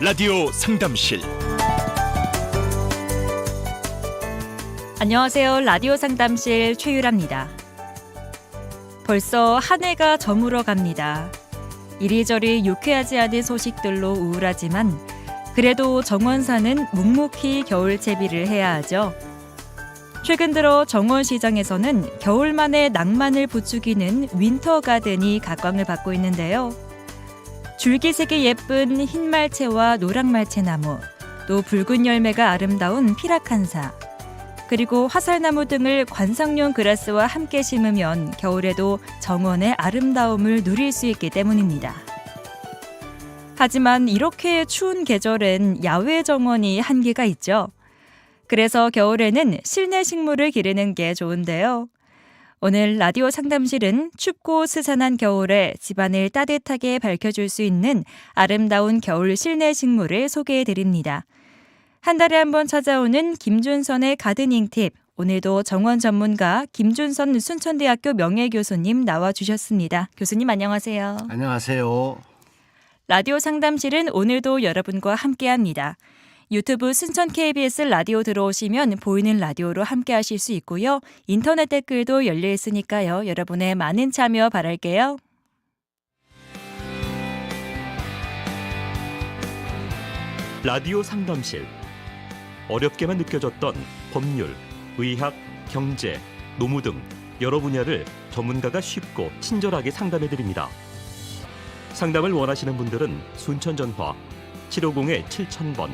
라디오 상담실 안녕하세요. 라디오 상담실 최유라입니다. 벌써 한 해가 저물어 갑니다. 이리저리 유쾌하지 않은 소식들로 우울하지만 그래도 정원사는 묵묵히 겨울 채비를 해야 하죠. 최근 들어 정원시장에서는 겨울만의 낭만을 부추기는 윈터 가든이 각광을 받고 있는데요. 줄기색이 예쁜 흰 말채와 노랑 말채 나무, 또 붉은 열매가 아름다운 피라칸사, 그리고 화살나무 등을 관상용 그라스와 함께 심으면 겨울에도 정원의 아름다움을 누릴 수 있기 때문입니다. 하지만 이렇게 추운 계절엔 야외 정원이 한계가 있죠. 그래서 겨울에는 실내 식물을 기르는 게 좋은데요. 오늘 라디오 상담실은 춥고 스산한 겨울에 집안을 따뜻하게 밝혀줄 수 있는 아름다운 겨울 실내 식물을 소개해 드립니다. 한 달에 한 번 찾아오는 김준선의 가드닝 팁. 오늘도 정원 전문가 김준선 순천대학교 명예교수님 나와 주셨습니다. 교수님 안녕하세요. 안녕하세요. 라디오 상담실은 오늘도 여러분과 함께 합니다. 유튜브 순천 KBS 라디오 들어오시면 보이는 라디오로 함께 하실 수 있고요. 인터넷 댓글도 열려 있으니까요. 여러분의 많은 참여 바랄게요. 라디오 상담실 어렵게만 느껴졌던 법률, 의학, 경제, 노무 등 여러 분야를 전문가가 쉽고 친절하게 상담해 드립니다. 상담을 원하시는 분들은 순천 전화 750-7000번,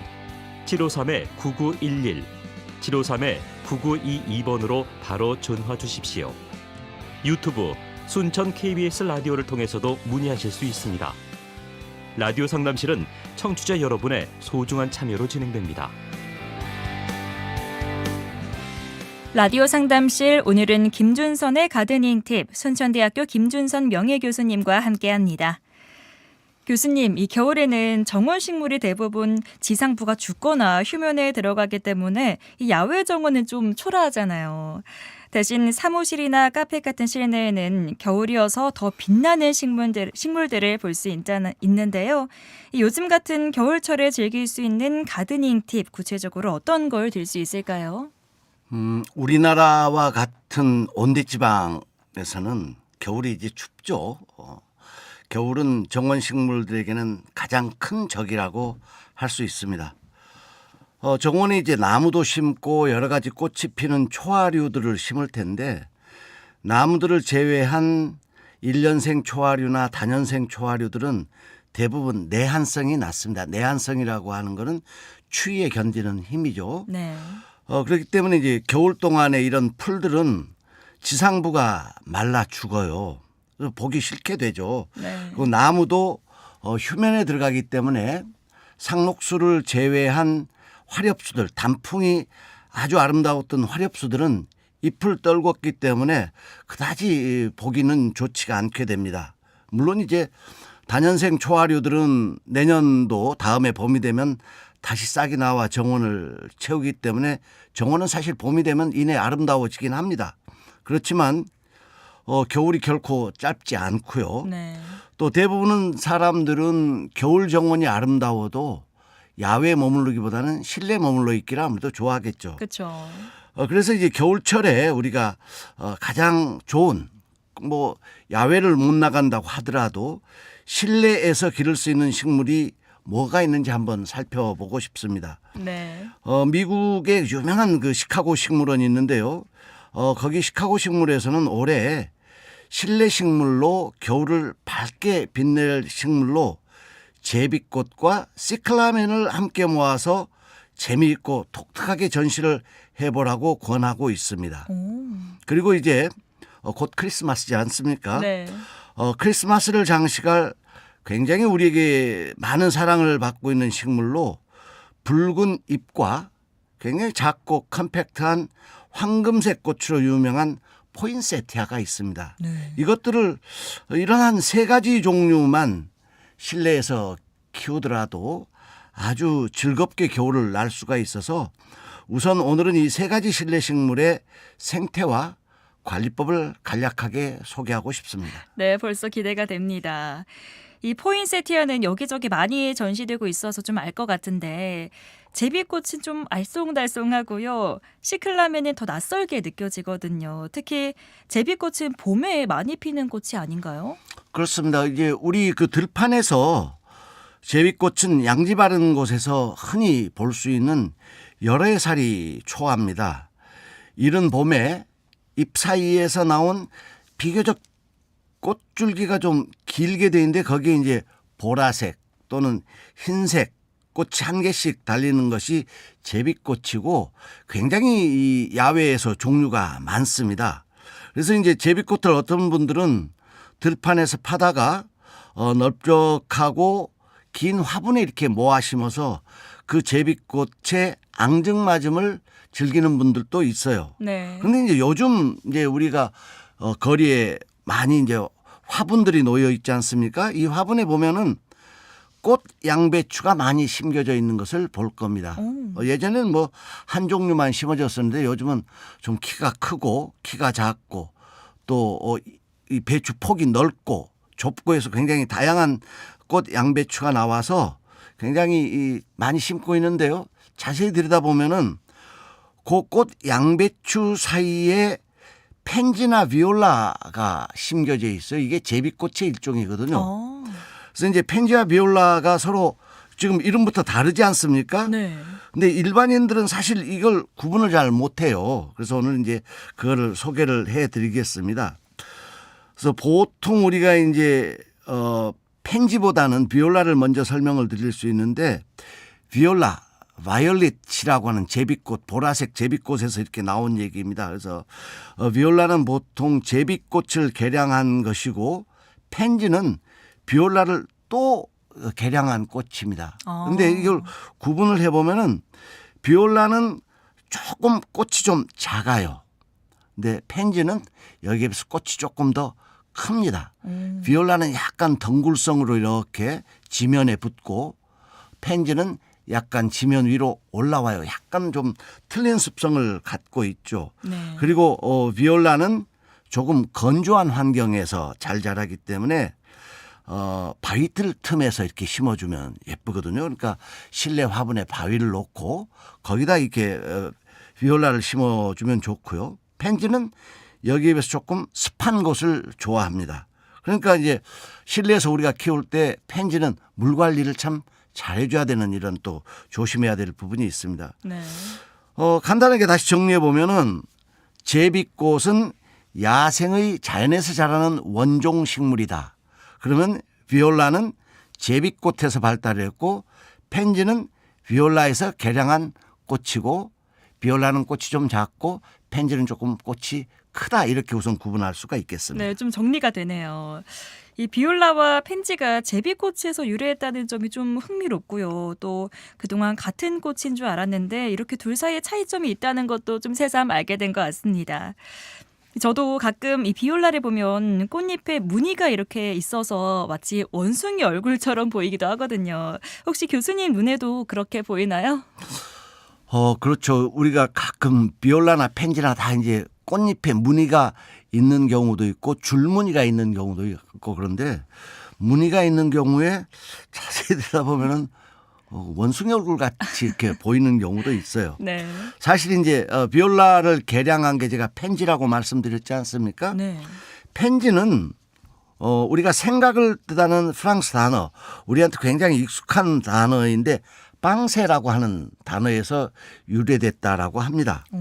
753-9911, 753-9922번으로 바로 전화 주십시오. 유튜브 순천 KBS 라디오를 통해서도 문의하실 수 있습니다. 라디오 상담실은 청취자 여러분의 소중한 참여로 진행됩니다. 라디오 상담실 오늘은 김준선의 가드닝 팁 순천대학교 김준선 명예교수님과 함께합니다. 교수님, 이 겨울에는 정원 식물이 대부분 지상부가 죽거나 휴면에 들어가기 때문에 이 야외 정원은 좀 초라하잖아요. 대신 사무실이나 카페 같은 실내에는 겨울이어서 더 빛나는 식물들, 식물들을 볼 수 있는데요. 이 요즘 같은 겨울철에 즐길 수 있는 가드닝 팁 구체적으로 어떤 걸 들 수 있을까요? 음, 우리나라와 같은 온대 지방에서는 겨울이 이제 춥죠. 어, 겨울은 정원 식물들에게는 가장 큰 적이라고 할 수 있습니다. 어, 정원에 이제 나무도 심고 여러 가지 꽃이 피는 초하류들을 심을 텐데 나무들을 제외한 일년생 초하류나 다년생 초하류들은 대부분 내한성이 낮습니다. 내한성이라고 하는 거는 추위에 견디는 힘이죠. 네. 어, 그렇기 때문에 이제 겨울 동안에 이런 풀들은 지상부가 말라 죽어요. 보기 싫게 되죠. 네. 그리고 나무도 어, 휴면에 들어가기 때문에 상록수를 제외한 화렵수들, 단풍이 아주 아름다웠던 화렵수들은 잎을 떨궜기 때문에 그다지 보기는 좋지가 않게 됩니다. 물론 이제 단연생 초하류들은 내년도 다음에 봄이 되면 다시 싹이 나와 정원을 채우기 때문에 정원은 사실 봄이 되면 이내 아름다워지긴 합니다. 그렇지만 어, 겨울이 결코 짧지 않고요. 네. 또 대부분은 사람들은 겨울 정원이 아름다워도 야외에 머무르기보다는 실내 머물러 있기를 아무래도 좋아하겠죠. 그렇죠. 어, 그래서 이제 겨울철에 우리가 어, 가장 좋은 뭐 야외를 못 나간다고 하더라도 실내에서 기를 수 있는 식물이 뭐가 있는지 한번 살펴보고 싶습니다. 네. 어, 미국의 유명한 그 시카고 식물원이 있는데요. 어, 거기 시카고 식물에서는 올해 실내 식물로 겨울을 밝게 빛낼 식물로 제비꽃과 시클라멘을 함께 모아서 재미있고 독특하게 전시를 해보라고 권하고 있습니다. 오. 그리고 이제 어, 곧 크리스마스지 않습니까? 네. 어, 크리스마스를 장식할 굉장히 우리에게 많은 사랑을 받고 있는 식물로 붉은 잎과 굉장히 작고 컴팩트한 황금색 꽃으로 유명한 포인세티아가 있습니다. 네. 이것들을 이런 한 세 가지 종류만 실내에서 키우더라도 아주 즐겁게 겨울을 날 수가 있어서 우선 오늘은 이 세 가지 실내 식물의 생태와 관리법을 간략하게 소개하고 싶습니다. 네, 벌써 기대가 됩니다. 이 포인세티아는 여기저기 많이 전시되고 있어서 좀 알 것 같은데 제비꽃은 좀 알쏭달쏭하고요. 시클라멘은 더 낯설게 느껴지거든요. 특히 제비꽃은 봄에 많이 피는 꽃이 아닌가요? 그렇습니다. 이제 우리 그 들판에서 제비꽃은 양지 바른 곳에서 흔히 볼 수 있는 열애 살이 초합니다. 이른 봄에 잎 사이에서 나온 비교적 꽃줄기가 좀 길게 돼 있는데 거기에 이제 보라색 또는 흰색 꽃이 한 개씩 달리는 것이 제비꽃이고 굉장히 이 야외에서 종류가 많습니다. 그래서 이제 제비꽃을 어떤 분들은 들판에서 파다가 어, 넓적하고 긴 화분에 이렇게 모아 심어서 그 제비꽃의 앙증맞음을 즐기는 분들도 있어요. 네. 근데 이제 요즘 이제 우리가 어, 거리에 많이 이제 화분들이 놓여 있지 않습니까? 이 화분에 보면은 꽃 양배추가 많이 심겨져 있는 것을 볼 겁니다. 오. 어, 예전에는 뭐 한 종류만 심어졌었는데 요즘은 좀 키가 크고 키가 작고 또 어, 이 배추 폭이 넓고 좁고 해서 굉장히 다양한 꽃 양배추가 나와서 굉장히 이 많이 심고 있는데요. 자세히 들여다보면은 그 꽃 양배추 사이에 펜지나 비올라가 심겨져 있어요. 이게 제비꽃의 일종이거든요. 어. 그래서 이제 펜지와 비올라가 서로 지금 이름부터 다르지 않습니까? 네. 근데 일반인들은 사실 이걸 구분을 잘 못해요. 그래서 오늘 이제 그거를 소개를 해드리겠습니다. 그래서 보통 우리가 이제 어 펜지보다는 비올라를 먼저 설명을 드릴 수 있는데 비올라 바이올릿이라고 하는 제비꽃 보라색 제비꽃에서 이렇게 나온 얘기입니다. 그래서 어, 비올라는 보통 제비꽃을 개량한 것이고 펜지는 비올라를 또 개량한 꽃입니다. 아. 근데 이걸 구분을 해보면은 비올라는 조금 꽃이 좀 작아요. 근데 펜지는 여기에 비해서 꽃이 조금 더 큽니다. 음. 비올라는 약간 덩굴성으로 이렇게 지면에 붙고 펜지는 약간 지면 위로 올라와요. 약간 좀 틀린 습성을 갖고 있죠. 네. 그리고 어, 비올라는 조금 건조한 환경에서 잘 자라기 때문에 어, 바위 틀 틈에서 이렇게 심어주면 예쁘거든요. 그러니까 실내 화분에 바위를 놓고 거기다 이렇게 어, 비올라를 심어주면 좋고요. 펜지는 여기에 비해서 조금 습한 곳을 좋아합니다. 그러니까 이제 실내에서 우리가 키울 때 펜지는 물 관리를 참 잘해줘야 되는 이런 또 조심해야 될 부분이 있습니다. 네. 어, 간단하게 다시 정리해 보면은 제비꽃은 야생의 자연에서 자라는 원종 식물이다. 그러면 비올라는 제비꽃에서 발달했고 펜지는 비올라에서 개량한 꽃이고 비올라는 꽃이 좀 작고 펜지는 조금 꽃이 크다 이렇게 우선 구분할 수가 있겠습니다. 네, 좀 정리가 되네요. 이 비올라와 펜지가 제비꽃에서 유래했다는 점이 좀 흥미롭고요. 또 그동안 같은 꽃인 줄 알았는데 이렇게 둘 사이에 차이점이 있다는 것도 좀 새삼 알게 된 것 같습니다. 저도 가끔 이 비올라를 보면 꽃잎에 무늬가 이렇게 있어서 마치 원숭이 얼굴처럼 보이기도 하거든요. 혹시 교수님 눈에도 그렇게 보이나요? 어, 그렇죠. 우리가 가끔 비올라나 펜지나 다 이제 꽃잎에 무늬가 있는 경우도 있고 줄무늬가 있는 경우도 있고 그런데 무늬가 있는 경우에 자세히 들여다보면은 어, 원숭이 얼굴 같이 이렇게 보이는 경우도 있어요. 네. 사실 이제 어, 비올라를 개량한 게 제가 펜지라고 말씀드렸지 않습니까? 네. 펜지는 어, 우리가 생각을 뜻하는 프랑스 단어, 우리한테 굉장히 익숙한 단어인데 빵새라고 하는 단어에서 유래됐다라고 합니다. 오.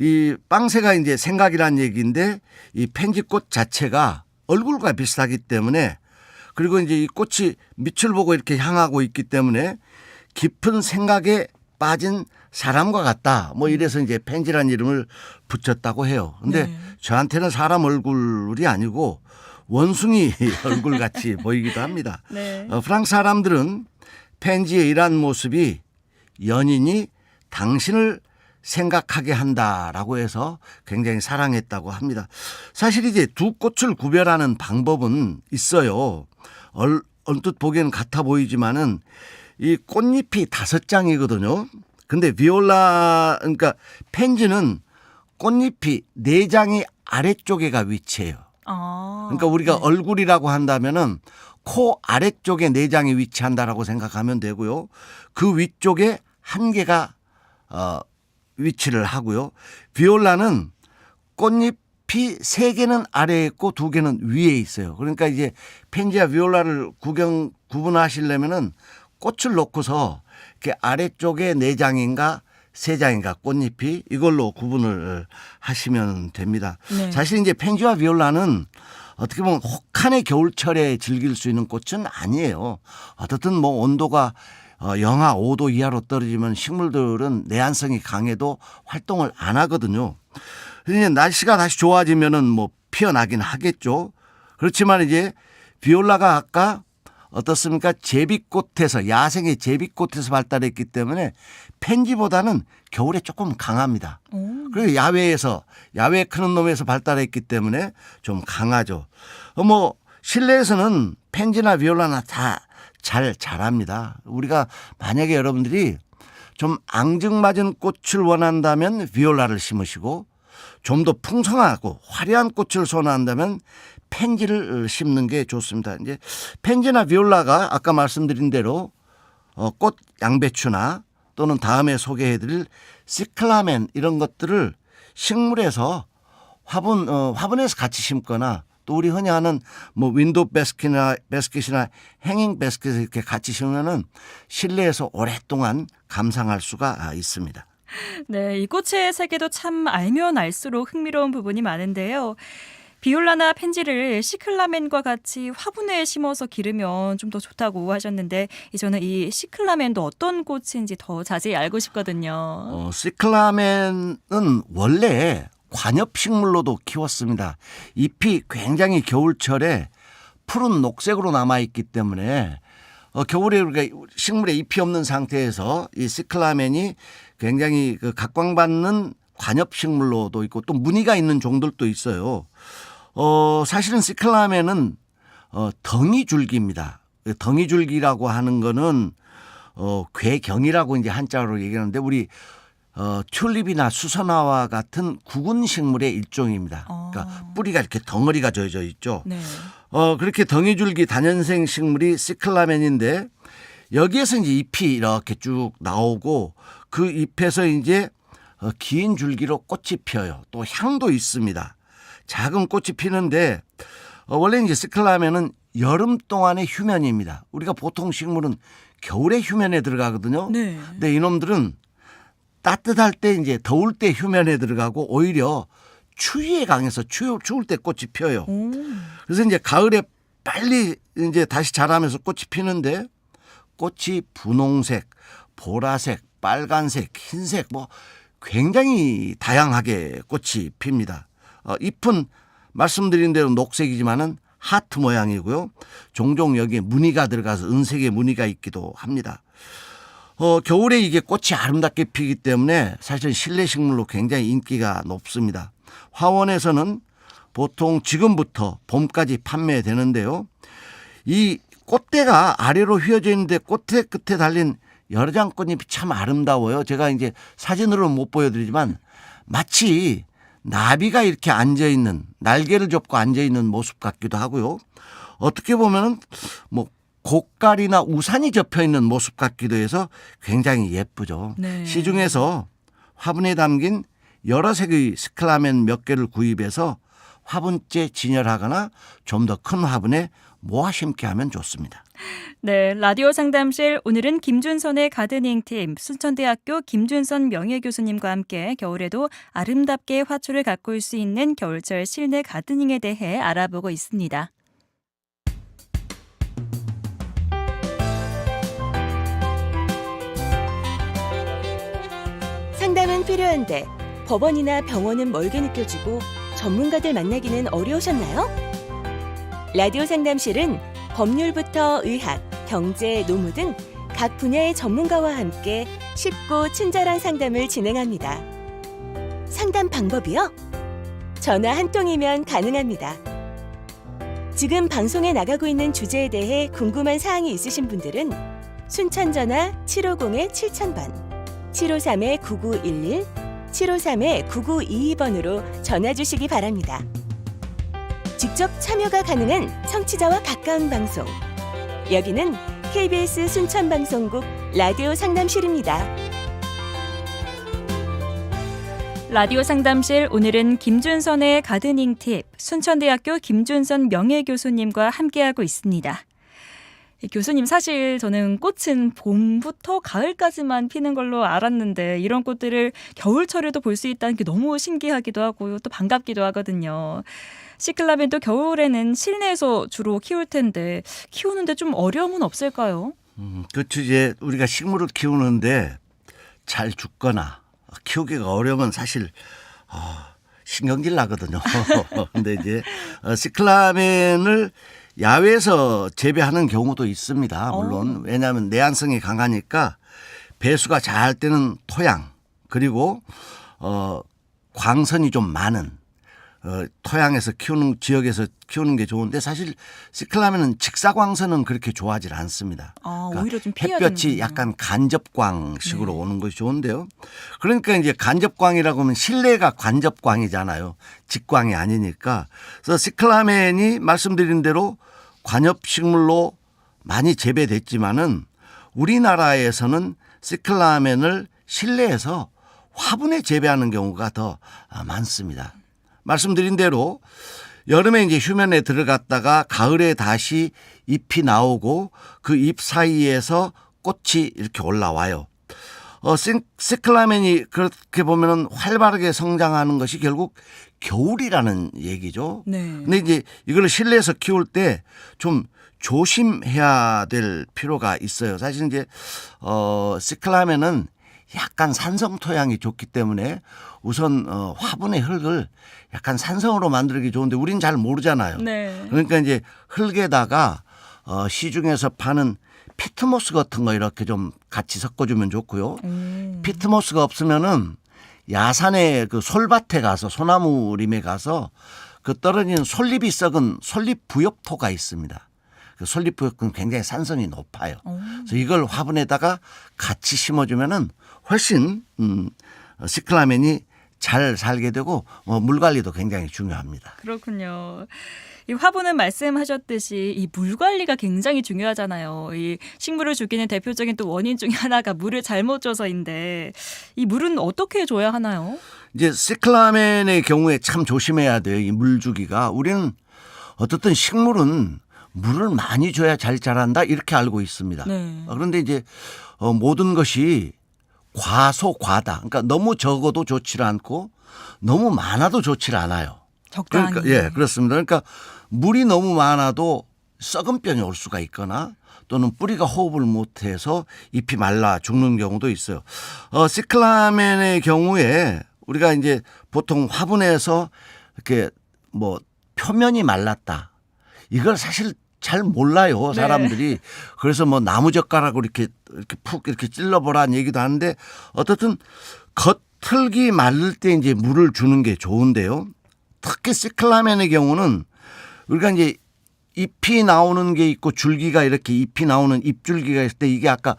이 빵새가 이제 생각이란 얘기인데 이 펜지꽃 자체가 얼굴과 비슷하기 때문에 그리고 이제 이 꽃이 밑을 보고 이렇게 향하고 있기 때문에 깊은 생각에 빠진 사람과 같다. 뭐 이래서 이제 펜지란 이름을 붙였다고 해요. 근데 네. 저한테는 사람 얼굴이 아니고 원숭이 얼굴 같이 보이기도 합니다. 네. 어, 프랑스 사람들은 펜지의 이러한 모습이 연인이 당신을 생각하게 한다라고 해서 굉장히 사랑했다고 합니다. 사실 이제 두 꽃을 구별하는 방법은 있어요. 얼, 언뜻 보기에는 같아 보이지만은 이 꽃잎이 다섯 장이거든요. 근데 비올라 그러니까 펜지는 꽃잎이 네 장이 아래쪽에가 위치해요. 아. 그러니까 우리가 네. 얼굴이라고 한다면은 코 아래쪽에 내장이 위치한다라고 생각하면 되고요. 그 위쪽에 한 개가 어, 위치를 하고요. 비올라는 꽃잎이 세 개는 아래에 있고 두 개는 위에 있어요. 그러니까 이제 펜지와 비올라를 구경 구분하시려면은 꽃을 놓고서 이렇게 아래쪽에 네 장인가 세 장인가 꽃잎이 이걸로 구분을 하시면 됩니다. 네. 사실 이제 펜지와 비올라는 어떻게 보면 혹한의 겨울철에 즐길 수 있는 꽃은 아니에요. 어떻든 뭐 온도가 어, 영하 5도 이하로 떨어지면 식물들은 내한성이 강해도 활동을 안 하거든요. 이제 날씨가 다시 좋아지면은 뭐 피어나긴 하겠죠. 그렇지만 이제 비올라가 아까 어떻습니까? 제비꽃에서 야생의 제비꽃에서 발달했기 때문에 펜지보다는 겨울에 조금 강합니다. 오. 그리고 야외에서 야외 크는 놈에서 발달했기 때문에 좀 강하죠. 어, 뭐 실내에서는 펜지나 비올라나 다 잘 자랍니다. 우리가 만약에 여러분들이 좀 앙증맞은 꽃을 원한다면 비올라를 심으시고 좀 더 풍성하고 화려한 꽃을 선호한다면 펜지를 심는 게 좋습니다. 이제 펜지나 비올라가 아까 말씀드린 대로 어, 꽃 양배추나 또는 다음에 소개해드릴 시클라멘 이런 것들을 식물에서 화분 어, 화분에서 같이 심거나 또 우리 흔히 하는 뭐 윈도우 베스킷이나 베스킷이나 행잉 베스킷을 이렇게 같이 심으면은 실내에서 오랫동안 감상할 수가 아, 있습니다. 네, 이 꽃의 세계도 참 알면 알수록 흥미로운 부분이 많은데요. 비올라나 펜지를 시클라멘과 같이 화분에 심어서 기르면 좀 더 좋다고 하셨는데 저는 이 시클라멘도 어떤 꽃인지 더 자세히 알고 싶거든요. 어, 시클라멘은 원래 관엽식물로도 키웠습니다. 잎이 굉장히 겨울철에 푸른 녹색으로 남아 있기 때문에 어, 겨울에 우리가 식물에 잎이 없는 상태에서 이 시클라멘이 굉장히 그 각광받는 관엽식물로도 있고 또 무늬가 있는 종들도 있어요. 어, 사실은 시클라멘은 어, 덩이 줄기입니다. 덩이 줄기라고 하는 거는 어, 괴경이라고 이제 한자로 얘기하는데 우리 어, 튤립이나 수선화와 같은 구근 식물의 일종입니다. 어. 그러니까 뿌리가 이렇게 덩어리가 져져 있죠. 네. 어, 그렇게 덩이 줄기 단연생 식물이 시클라멘인데 여기에서 이제 잎이 이렇게 쭉 나오고 그 잎에서 이제 어, 긴 줄기로 꽃이 피어요. 또 향도 있습니다. 작은 꽃이 피는데 어, 원래 이제 시클라멘은 여름 동안의 휴면입니다. 우리가 보통 식물은 겨울에 휴면에 들어가거든요. 네. 근데 이놈들은 따뜻할 때 이제 더울 때 휴면에 들어가고 오히려 추위에 강해서 추, 추울 때 꽃이 피어요. 오. 그래서 이제 가을에 빨리 이제 다시 자라면서 꽃이 피는데 꽃이 분홍색, 보라색, 빨간색, 흰색 뭐 굉장히 다양하게 꽃이 핍니다. 어, 잎은 말씀드린 대로 녹색이지만은 하트 모양이고요. 종종 여기에 무늬가 들어가서 은색의 무늬가 있기도 합니다. 어, 겨울에 이게 꽃이 아름답게 피기 때문에 사실 실내 식물로 굉장히 인기가 높습니다. 화원에서는 보통 지금부터 봄까지 판매되는데요. 이 꽃대가 아래로 휘어져 있는데 꽃대 끝에 달린 여러 장 꽃잎이 참 아름다워요. 제가 이제 사진으로는 못 보여드리지만 마치 나비가 이렇게 앉아 있는 날개를 접고 앉아 있는 모습 같기도 하고요. 어떻게 보면은 뭐 고깔이나 우산이 접혀 있는 모습 같기도 해서 굉장히 예쁘죠. 네. 시중에서 화분에 담긴 여러 색의 스클라멘 몇 개를 구입해서 화분째 진열하거나 좀 더 큰 화분에 모아 심게 하면 좋습니다. 네, 라디오 상담실 오늘은 김준선의 가드닝 팀 순천대학교 김준선 명예교수님과 함께 겨울에도 아름답게 화초를 가꿀 수 있는 겨울철 실내 가드닝에 대해 알아보고 있습니다. 상담은 필요한데 법원이나 병원은 멀게 느껴지고 전문가들 만나기는 어려우셨나요? 라디오 상담실은 법률부터 의학, 경제, 노무 등 각 분야의 전문가와 함께 쉽고 친절한 상담을 진행합니다. 상담 방법이요? 전화 한 통이면 가능합니다. 지금 방송에 나가고 있는 주제에 대해 궁금한 사항이 있으신 분들은 순천 전화 750의 7000번 753-9911, 753-9922번으로 전화 주시기 바랍니다. 직접 참여가 가능한 청취자와 가까운 방송 여기는 KBS 순천방송국 라디오 상담실입니다. 라디오 상담실 오늘은 김준선의 가드닝 팁 순천대학교 김준선 명예교수님과 함께하고 있습니다. 이 교수님 사실 저는 꽃은 봄부터 가을까지만 피는 걸로 알았는데 이런 꽃들을 겨울철에도 볼 수 있다는 게 너무 신기하기도 하고 또 반갑기도 하거든요. 시클라멘도 겨울에는 실내에서 주로 키울 텐데 키우는데 좀 어려움은 없을까요? 음, 그렇죠. 이제 우리가 식물을 키우는데 잘 죽거나 키우기가 어려우면 사실 아, 신경질 나거든요. 근데 이제 어, 시클라멘을 야외에서 재배하는 경우도 있습니다. 물론 왜냐하면 내한성이 강하니까 배수가 잘 되는 토양 그리고 어 광선이 좀 많은 어, 토양에서 키우는 지역에서 키우는 게 좋은데 사실 시클라멘은 직사광선은 그렇게 좋아하지 않습니다. 아, 그러니까 오히려 좀 햇볕이 되는군요. 네. 약간 간접광식으로 오는 것이 좋은데요. 그러니까 이제 간접광이라고 하면 실내가 간접광이잖아요. 직광이 아니니까. 그래서 시클라멘이 말씀드린 대로 관엽식물로 많이 재배됐지만은 우리나라에서는 시클라멘을 실내에서 화분에 재배하는 경우가 더 많습니다. 말씀드린 대로 여름에 이제 휴면에 들어갔다가 가을에 다시 잎이 나오고 그 잎 사이에서 꽃이 이렇게 올라와요. 어, 시- 시클라멘이 그렇게 보면은 활발하게 성장하는 것이 결국 겨울이라는 얘기죠. 네. 근데 이제 이걸 실내에서 키울 때 좀 조심해야 될 필요가 있어요. 사실 이제 어 시클라멘은 약간 산성 토양이 좋기 때문에 우선 어 화분의 흙을 약간 산성으로 만들기 좋은데 우린 잘 모르잖아요. 네. 그러니까 이제 흙에다가 어 시중에서 파는 피트모스 같은 거 이렇게 좀 같이 섞어주면 좋고요. 음. 피트모스가 없으면은 야산의 그 솔밭에 가서 소나무림에 가서 그 떨어지는 솔잎이 썩은 솔잎 부엽토가 있습니다. 그 솔잎 부엽은 굉장히 산성이 높아요. 어. 그래서 이걸 화분에다가 같이 심어주면은 훨씬 음, 시클라멘이 잘 살게 되고 어, 물 관리도 굉장히 중요합니다. 그렇군요. 이 화분은 말씀하셨듯이 이 물 관리가 굉장히 중요하잖아요. 이 식물을 죽이는 대표적인 또 원인 중에 하나가 물을 잘못 줘서인데 이 물은 어떻게 줘야 하나요? 이제 시클라멘의 경우에 참 조심해야 돼요. 이 물 주기가 우리는 어떻든 식물은 물을 많이 줘야 잘 자란다 이렇게 알고 있습니다. 네. 어, 그런데 이제 어, 모든 것이 과소 과다. 그러니까 너무 적어도 좋지 않고 너무 많아도 좋지 않아요. 적당히. 그러니까 예 그렇습니다. 그러니까 물이 너무 많아도 썩은 병이 올 수가 있거나 또는 뿌리가 호흡을 못해서 잎이 말라 죽는 경우도 있어요. 어, 시클라멘의 경우에 우리가 이제 보통 화분에서 이렇게 뭐 표면이 말랐다. 이걸 사실 잘 몰라요 네. 사람들이 그래서 뭐 나무젓가락으로 이렇게 이렇게 푹 이렇게 찔러보라는 얘기도 하는데 어떻든 겉흙이 마를 때 이제 물을 주는 게 좋은데요. 특히 시클라멘의 경우는 우리가 이제 잎이 나오는 게 있고 줄기가 이렇게 잎이 나오는 잎줄기가 있을 때 이게 아까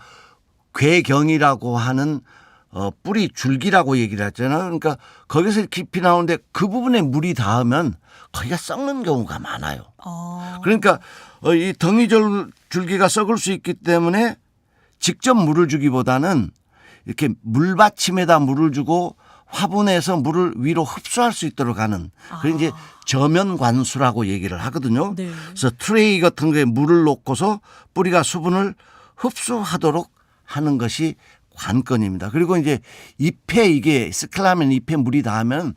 괴경이라고 하는 어, 뿌리 줄기라고 얘기를 했잖아요. 그러니까 거기서 깊이 나오는데 그 부분에 물이 닿으면 거기가 썩는 경우가 많아요. 어. 그러니까 어, 이 덩이절 줄기가 썩을 수 있기 때문에 직접 물을 주기보다는 이렇게 물받침에다 물을 주고 화분에서 물을 위로 흡수할 수 있도록 하는 그런 이제 저면 관수라고 얘기를 하거든요. 네. 그래서 트레이 같은 거에 물을 놓고서 뿌리가 수분을 흡수하도록 하는 것이 관건입니다. 그리고 이제 잎에 이게 스클라멘 잎에 물이 닿으면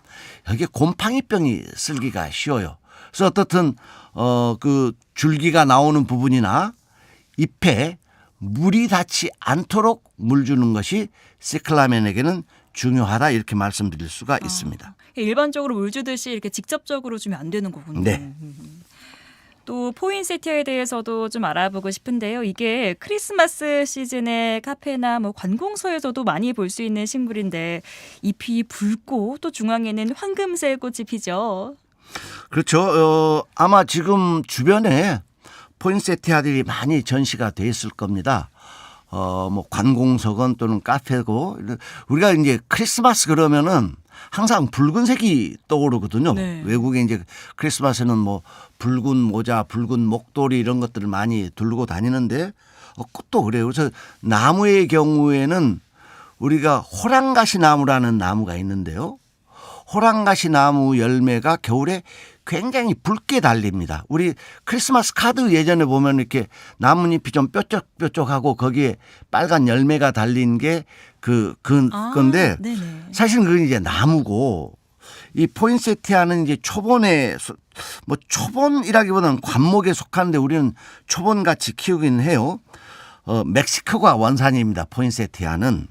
여기에 곰팡이병이 쓸기가 쉬워요. 그래서 어떻든 어 그 줄기가 나오는 부분이나 잎에 물이 닿지 않도록 물 주는 것이 시클라멘에게는 중요하다 이렇게 말씀드릴 수가 있습니다. 일반적으로 물 주듯이 이렇게 직접적으로 주면 안 되는 거군요. 네. 또 포인세티아에 대해서도 좀 알아보고 싶은데요. 이게 크리스마스 시즌에 카페나 뭐 관공서에서도 많이 볼 수 있는 식물인데 잎이 붉고 또 중앙에는 황금색 꽃이 피죠. 그렇죠. 어, 아마 지금 주변에 포인세티아들이 많이 전시가 돼 있을 겁니다. 어, 뭐 관공서건 또는 카페고 우리가 이제 크리스마스 그러면은 항상 붉은색이 떠오르거든요. 네. 외국에 이제 크리스마스는 뭐 붉은 모자, 붉은 목도리 이런 것들을 많이 두르고 다니는데 어, 꽃도 그래요. 그래서 나무의 경우에는 우리가 호랑가시 나무라는 나무가 있는데요. 호랑가시 나무 열매가 겨울에 굉장히 붉게 달립니다. 우리 크리스마스 카드 예전에 보면 이렇게 나뭇잎이 좀 뾰족뾰족하고 거기에 빨간 열매가 달린 게 그 그 아, 건데 네네. 사실은 그건 이제 나무고 이 포인세티아는 이제 초본에 소- 뭐 초본이라기보다는 관목에 속하는데 우리는 초본 같이 키우긴 해요. 어 멕시코가 원산입니다. 포인세티아는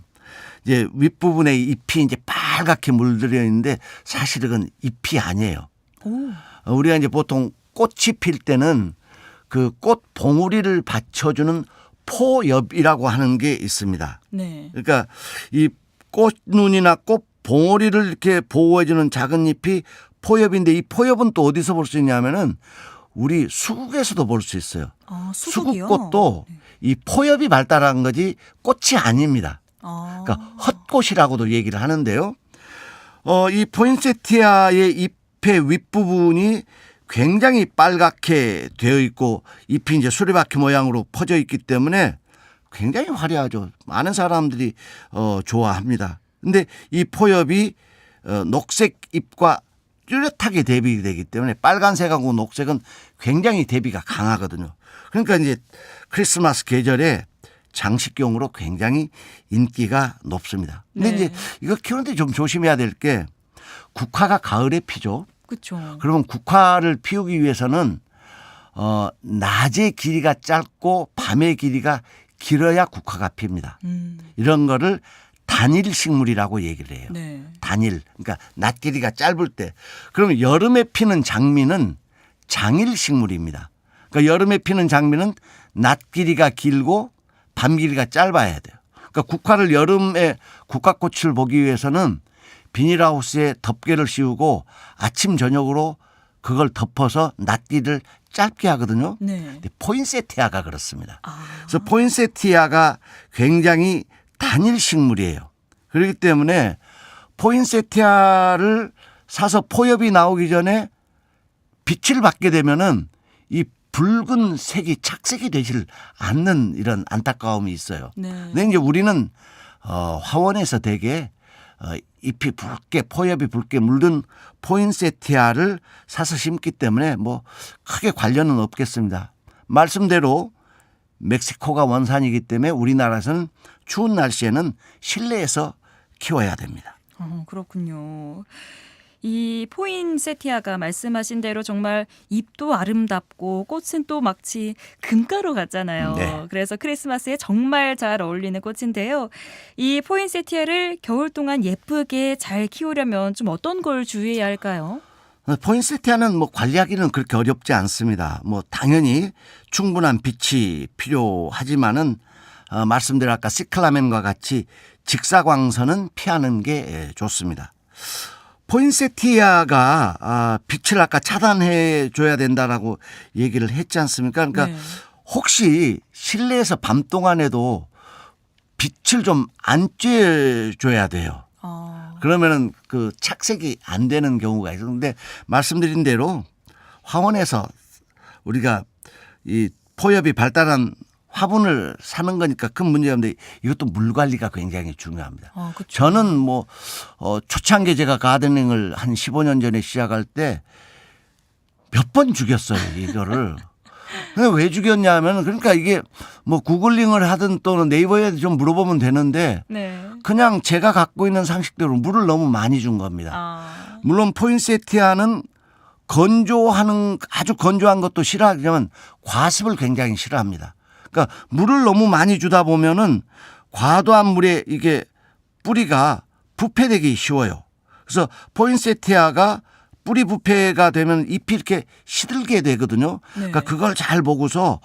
이제 윗부분에 잎이 이제 빨갛게 물들어 있는데 사실은 잎이 아니에요. 오. 어, 우리가 이제 보통 꽃이 필 때는 그 꽃 봉우리를 받쳐주는 포엽이라고 하는 게 있습니다. 네. 그러니까 이 꽃눈이나 꽃 봉오리를 이렇게 보호해주는 작은 잎이 포엽인데 이 포엽은 또 어디서 볼 수 있냐면은 우리 수국에서도 볼 수 있어요. 아. 수국꽃도 이 포엽이 발달한 거지 꽃이 아닙니다. 아. 그러니까 헛꽃이라고도 얘기를 하는데요. 어, 이 포인세티아의 잎 의 윗부분이 굉장히 빨갛게 되어 있고 잎이 이제 수레바퀴 모양으로 퍼져 있기 때문에 굉장히 화려하죠. 많은 사람들이 어, 좋아합니다. 근데 이 포엽이 어, 녹색 잎과 뚜렷하게 대비되기 때문에 빨간색하고 녹색은 굉장히 대비가 강하거든요. 그러니까 이제 크리스마스 계절에 장식용으로 굉장히 인기가 높습니다. 근데 네. 이제 이거 키우는데 좀 조심해야 될 게 국화가 가을에 피죠. 그렇죠. 그러면 국화를 피우기 위해서는 어, 낮의 길이가 짧고 밤의 길이가 길어야 국화가 핍니다. 음. 이런 거를 단일 식물이라고 얘기를 해요. 네. 단일. 그러니까 낮 길이가 짧을 때. 그러면 여름에 피는 장미는 장일 식물입니다. 그러니까 여름에 피는 장미는 낮 길이가 길고 밤 길이가 짧아야 돼요. 그러니까 국화를 여름에 국화꽃을 보기 위해서는 비닐하우스에 덮개를 씌우고 아침 저녁으로 그걸 덮어서 낮 길이를 짧게 하거든요. 네. 근데 포인세티아가 그렇습니다. 아. 그래서 포인세티아가 굉장히 단일 식물이에요. 그렇기 때문에 포인세티아를 사서 포엽이 나오기 전에 빛을 받게 되면은 이 붉은 색이 착색이 되질 않는 이런 안타까움이 있어요. 네. 근데 이제 우리는 어, 화원에서 대개 어, 잎이 붉게 포엽이 붉게 물든 포인세티아를 사서 심기 때문에 뭐 크게 관련은 없겠습니다. 말씀대로 멕시코가 원산이기 때문에 우리나라에서는 추운 날씨에는 실내에서 키워야 됩니다. 어, 그렇군요. 이 포인세티아가 말씀하신 대로 정말 잎도 아름답고 꽃은 또 마치 금가루 같잖아요. 네. 그래서 크리스마스에 정말 잘 어울리는 꽃인데요. 이 포인세티아를 겨울 동안 예쁘게 잘 키우려면 좀 어떤 걸 주의해야 할까요? 포인세티아는 뭐 관리하기는 그렇게 어렵지 않습니다. 뭐 당연히 충분한 빛이 필요하지만은 어, 말씀드린 아까 시클라멘과 같이 직사광선은 피하는 게 예, 좋습니다. 포인세티아가 아, 빛을 아까 차단해 줘야 된다라고 얘기를 했지 않습니까? 그러니까 네. 혹시 실내에서 밤 동안에도 빛을 좀 안 쬐줘야 돼요. 아, 그러면은 그 착색이 안 되는 경우가 있었는데 말씀드린 대로 화원에서 우리가 이 포엽이 발달한 화분을 사는 거니까 큰 문제가 없는데 이것도 물 관리가 굉장히 중요합니다. 아. 저는 뭐 어, 초창기에 제가 가드닝을 한 15년 전에 시작할 때 몇 번 죽였어요 이거를. 근데 왜 죽였냐면 그러니까 이게 뭐 구글링을 하든 또는 네이버에 좀 물어보면 되는데 네. 그냥 제가 갖고 있는 상식대로 물을 너무 많이 준 겁니다. 아, 물론 포인세티아는 건조하는 아주 건조한 것도 싫어하지만 과습을 굉장히 싫어합니다. 그러니까 물을 너무 많이 주다 보면은 과도한 물에 이게 뿌리가 부패되기 쉬워요. 그래서 포인세티아가 뿌리 부패가 되면 잎이 이렇게 시들게 되거든요. 그러니까 네. 그걸 잘 보고서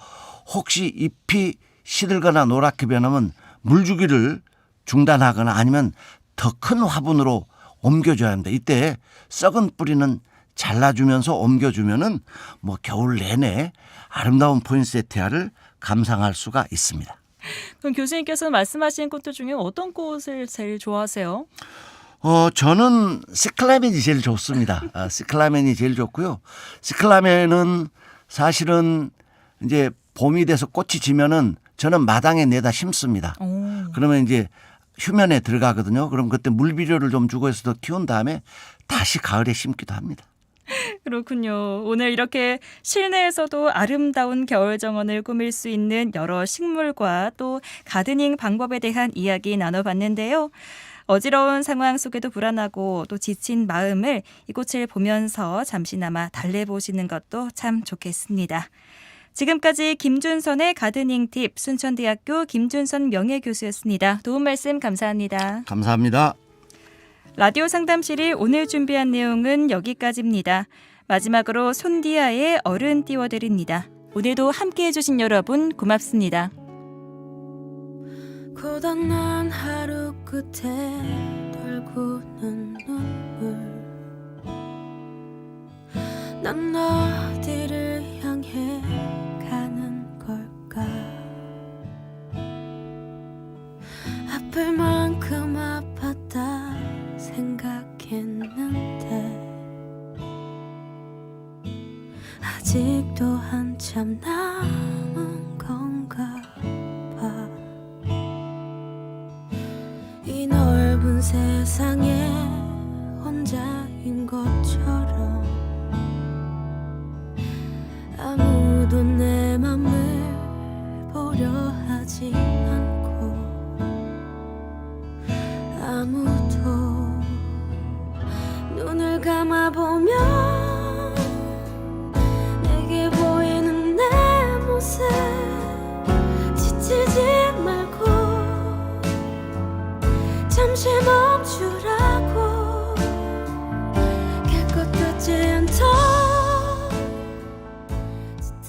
혹시 잎이 시들거나 노랗게 변하면 물 주기를 중단하거나 아니면 더 큰 화분으로 옮겨줘야 합니다. 이때 썩은 뿌리는 잘라주면서 옮겨주면은 뭐 겨울 내내 아름다운 포인세티아를 감상할 수가 있습니다. 그럼 교수님께서 말씀하신 꽃들 중에 어떤 꽃을 제일 좋아하세요? 어, 저는 시클라멘이 제일 좋습니다. 아, 시클라멘이 제일 좋고요. 시클라멘은 사실은 이제 봄이 돼서 꽃이 지면은 저는 마당에 내다 심습니다. 오. 그러면 이제 휴면에 들어가거든요. 그럼 그때 물 비료를 좀 주고 해서 더 키운 다음에 다시 가을에 심기도 합니다. 그렇군요. 오늘 이렇게 실내에서도 아름다운 겨울 정원을 꾸밀 수 있는 여러 식물과 또 가드닝 방법에 대한 이야기 나눠봤는데요. 어지러운 상황 속에도 불안하고 또 지친 마음을 이곳을 보면서 잠시나마 달래보시는 것도 참 좋겠습니다. 지금까지 김준선의 가드닝 팁 순천대학교 김준선 명예교수였습니다. 도움 말씀 감사합니다. 감사합니다. 라디오 상담실이 오늘 준비한 내용은 여기까지입니다. 마지막으로 손디아의 어른 띄워드립니다. 오늘도 함께 해주신 여러분 고맙습니다. 고단한 하루 끝에 돌고는 눈물 난 어디를 향해 가는 걸까 아플 만큼 아팠다 생각했는데 아직도 한참 남은 건가 봐. 이 넓은 세상에 혼자인 것